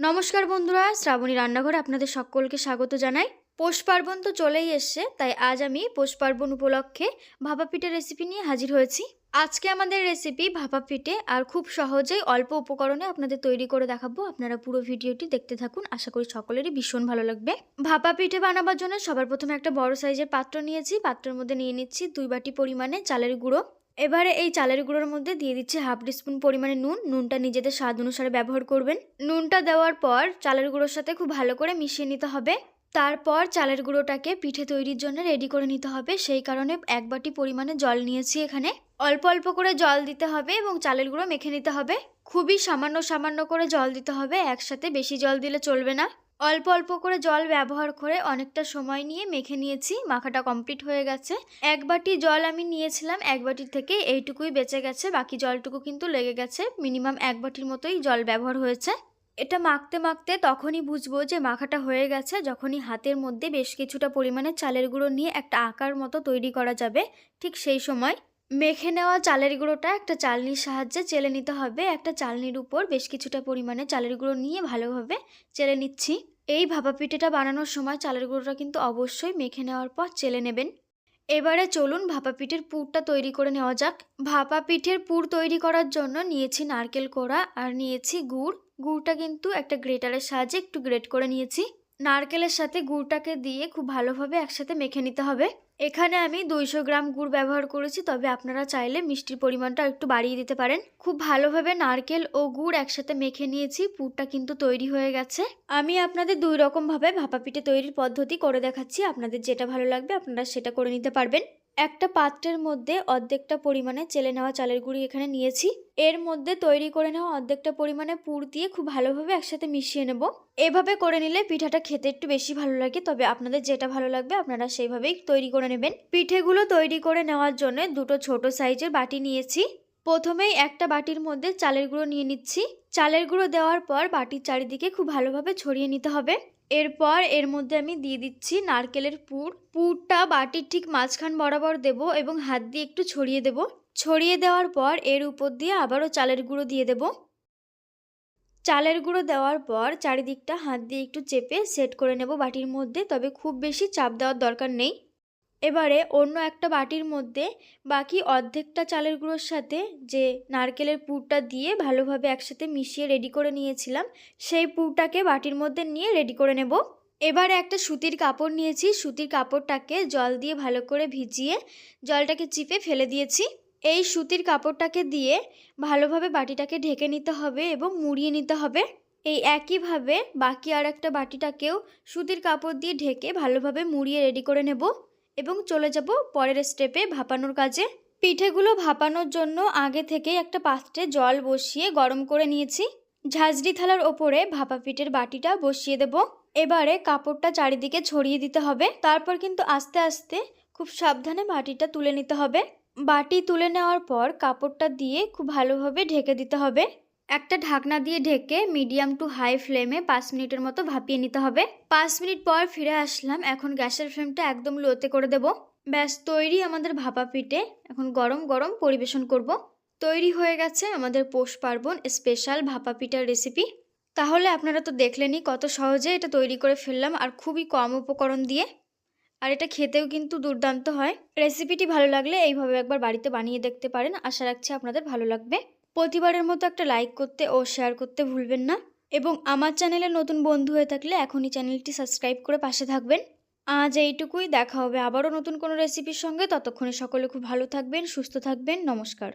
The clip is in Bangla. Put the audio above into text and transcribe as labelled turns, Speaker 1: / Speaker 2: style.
Speaker 1: নমস্কার বন্ধুরা, শ্রাবণী রান্নাঘর আপনাদের সকলকে স্বাগত জানাই। পৌষ পার্বণ তো চলেই এসছে, তাই আজ আমি পৌষ পার্বণ উপলক্ষে ভাপা পিঠে রেসিপি নিয়ে হাজির হয়েছি। আজকে আমাদের রেসিপি ভাপা পিঠে আর খুব সহজেই অল্প উপকরণে আপনাদের তৈরি করে দেখাবো। আপনারা পুরো ভিডিওটি দেখতে থাকুন, আশা করি সকলেরই ভীষণ ভালো লাগবে। ভাপা পিঠে বানাবার জন্য সবার প্রথমে একটা বড় সাইজের পাত্র নিয়েছি, পাত্রের মধ্যে নিয়ে নিচ্ছি দুই বাটি পরিমাণে চালের গুঁড়ো এবারে এই চালের গুঁড়োর মধ্যে দিয়ে দিচ্ছি হাফ টিস্পুন পরিমাণে নুন। নুনটা নিজেদের স্বাদ অনুসারে ব্যবহার করবেন। নুনটা দেওয়ার পর চালের গুঁড়োর সাথে খুব ভালো করে মিশিয়ে নিতে হবে। তারপর চালের গুঁড়োটাকে পিঠে তৈরির জন্য রেডি করে নিতে হবে। সেই কারণে এক বাটি পরিমাণে জল নিয়েছি এখানে। অল্প অল্প করে জল দিতে হবে এবং চালের গুঁড়ো মেখে নিতে হবে। খুবই সামান্য সামান্য করে জল দিতে হবে। একসাথে বেশি জল দিলে চলবে না। অল্প অল্প করে জল ব্যবহার করে অনেকটা সময় নিয়ে মেখে নিয়েছি, মাখাটা কমপ্লিট হয়ে গেছে। এক বাটি জল আমি নিয়েছিলাম, এক বাটির থেকে এইটুকুই বেঁচে গেছে, বাকি জলটুকু কিন্তু লেগে গেছে, মিনিমাম এক বাটির মতোই জল ব্যবহার হয়েছে। এটা মাখতে মাখতে তখনই বুঝব যে মাখাটা হয়ে গেছে, যখনই হাতের মধ্যে বেশ কিছুটা পরিমাণে চালের গুঁড়ো নিয়ে একটা আকার মতো তৈরি করা যাবে। ঠিক সেই সময় মেখে নেওয়া চালের গুঁড়োটা একটা চালনির সাহায্যে চেলে নিতে হবে। একটা চালনির উপর বেশ কিছুটা পরিমাণে চালের গুঁড়ো নিয়ে ভালোভাবে চেলে নিচ্ছি। এই ভাপা পিঠেটা বানানোর সময় চালের গুঁড়োটা কিন্তু অবশ্যই মেখে নেওয়ার পর চেলে নেবেন। এবারে চলুন ভাপা পিঠের পুরটা তৈরি করে নেওয়া যাক। ভাপা পিঠের পুর তৈরি করার জন্য নিয়েছি নারকেল কোড়া আর নিয়েছি গুড়। গুড়টা কিন্তু একটা গ্রেটারের সাহায্যে একটু গ্রেট করে নিয়েছি। নারকেলের সাথে গুড়টাকে দিয়ে খুব ভালোভাবে একসাথে মেখে নিতে হবে। এখানে আমি দুইশো গ্রাম গুড় ব্যবহার করেছি, তবে আপনারা চাইলে মিষ্টির পরিমাণটা একটু বাড়িয়ে দিতে পারেন। খুব ভালোভাবে নারকেল ও গুড় একসাথে মেখে নিয়েছি, পুরটা কিন্তু তৈরি হয়ে গেছে। আমি আপনাদের দুই রকমভাবে ভাপা পিঠে তৈরির পদ্ধতি করে দেখাচ্ছি। আপনাদের যেটা ভালো লাগবে আপনারা সেটা করে নিতে পারবেন। একটা পাত্রের মধ্যে অর্ধেকটা পরিমাণে চেলে নেওয়া চালের গুঁড়ি এখানে নিয়েছি। এর মধ্যে তৈরি করে নেওয়া অর্ধেকটা পরিমাণে পুর দিয়ে খুব ভালোভাবে একসাথে মিশিয়ে নেব। এভাবে করে নিলে পিঠাটা খেতে একটু বেশি ভালো লাগে, তবে আপনাদের যেটা ভালো লাগবে আপনারা সেইভাবেই তৈরি করে নেবেন। পিঠেগুলো তৈরি করে নেওয়ার জন্য দুটো ছোট সাইজের বাটি নিয়েছি। প্রথমেই একটা বাটির মধ্যে চালের গুঁড়ো নিয়ে নিচ্ছি। চালের গুঁড়ো দেওয়ার পর বাটির চারিদিকে খুব ভালোভাবে ছড়িয়ে নিতে হবে। এরপর এর মধ্যে আমি দিয়ে দিচ্ছি নারকেলের পুর। পুরটা বাটির ঠিক মাঝখান বরাবর দেব এবং হাত দিয়ে একটু ছড়িয়ে দেব। ছড়িয়ে দেওয়ার পর এর উপর দিয়ে আবারও চালের গুঁড়ো দিয়ে দেব। চালের গুঁড়ো দেওয়ার পর চারিদিকটা হাত দিয়ে একটু চেপে সেট করে নেব বাটির মধ্যে, তবে খুব বেশি চাপ দেওয়ার দরকার নেই। এবারে অন্য একটা বাটির মধ্যে বাকি অর্ধেকটা চালের গুঁড়োর সাথে যে নারকেলের পুরটা দিয়ে ভালোভাবে একসাথে মিশিয়ে রেডি করে নিয়েছিলাম, সেই পুরটাকে বাটির মধ্যে নিয়ে রেডি করে নেব। এবারে একটা সুতির কাপড় নিয়েছি, সুতির কাপড়টাকে জল দিয়ে ভালো করে ভিজিয়ে জলটাকে চিপে ফেলে দিয়েছি। এই সুতির কাপড়টাকে দিয়ে ভালোভাবে বাটিটাকে ঢেকে নিতে হবে এবং মুড়িয়ে নিতে হবে। এই একইভাবে বাকি আর একটা বাটিটাকেও সুতির কাপড় দিয়ে ঢেকে ভালোভাবে মুড়িয়ে রেডি করে নেব। এবং চলে যাব পরের স্টেপে ভাপানোর কাজে। পিঠেগুলো ভাপানোর জন্য আগে থেকে একটা পাত্রে জল বসিয়ে গরম করে নিয়েছি। ঝাঁঝরি থালার ওপরে ভাপা পিঠের বাটিটা বসিয়ে দেব। এবারে কাপড়টা চারিদিকে ছড়িয়ে দিতে হবে। তারপর কিন্তু আস্তে আস্তে খুব সাবধানে বাটিটা তুলে নিতে হবে। বাটি তুলে নেওয়ার পর কাপড়টা দিয়ে খুব ভালোভাবে ঢেকে দিতে হবে। একটা ঢাকনা দিয়ে ঢেকে মিডিয়াম টু হাই ফ্লেমে পাঁচ মিনিটের মতো ভাপিয়ে নিতে হবে। পাঁচ মিনিট পর ফিরে আসলাম। এখন গ্যাসের ফ্লেমটা একদম লোতে করে দেব। ব্যাস, তৈরি আমাদের ভাপা পিঠে। এখন গরম গরম পরিবেশন করব। তৈরি হয়ে গেছে আমাদের পৌষ পার্বণ স্পেশাল ভাপা পিঠার রেসিপি। তাহলে আপনারা তো দেখলেনই কত সহজে এটা তৈরি করে ফেললাম আর খুবই কম উপকরণ দিয়ে। আর এটা খেতেও কিন্তু দুর্দান্ত হয়। রেসিপিটি ভালো লাগলে এইভাবে একবার বাড়িতে বানিয়ে দেখতে পারেন। আশা রাখছি আপনাদের ভালো লাগবে। প্রতিবারের মতো একটা লাইক করতে ও শেয়ার করতে ভুলবেন না। এবং আমার চ্যানেলে নতুন বন্ধু হয়ে থাকলে এখনই চ্যানেলটি সাবস্ক্রাইব করে পাশে থাকবেন। আজ এইটুকুই, দেখা হবে আবারও নতুন কোনো রেসিপির সঙ্গে। ততক্ষণে সকলে খুব ভালো থাকবেন, সুস্থ থাকবেন। নমস্কার।